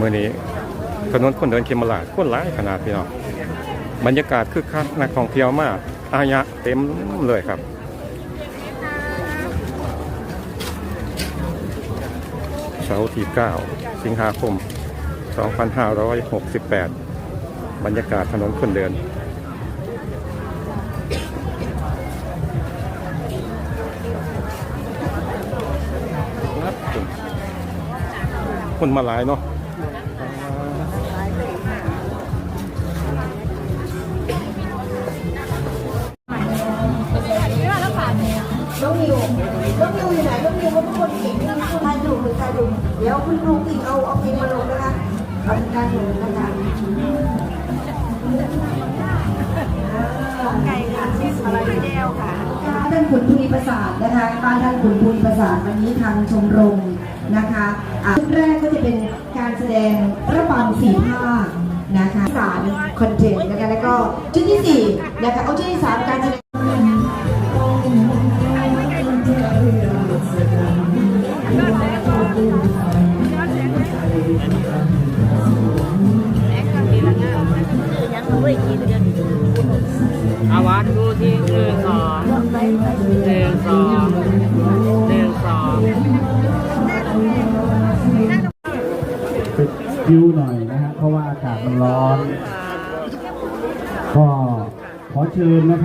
มื่อนี้ถนนคนเดินเขมราชคนหลายขนาดพี่น้องบรรยากาศคึกคักนักท่องเที่ยวมากอายะเต็มเลยครับเสาร์ที่ 9 สิงหาคม 2568 บรรยากาศถนนคนเดิน คนมาหลายเนาะน้องนิวน้องนิวอยู่ไหนน้องนิวเขาเป็นคนเก่งนี่คือใครอยู่หรือใครดูเดี๋ยวคุณครูติเอาเอาเพลงมาลงนะคะเอาการลงนะคะไก่ค่ะชื่ออะไรเดวค่ะ ท่านขุนพุรีประสาทนะคะบ้านท่านขุนพุรีประสาทวันนี้ทางชมรมนะคะชุดแรกก็จะเป็นการแสดงระบำสี่ภาคนะคะสารคอนเทนต์นะคะแล้วก็ชุดที่สี่นะคะเอาชุดที่สามการแสดงอาวั ตดูที่หนึ่งสองหนึ่งสองหนึ่งสองปิดคิวหน่อยนะฮะเพราะว่าอากาศมันร้อน ก็ขอเชิญนะครับ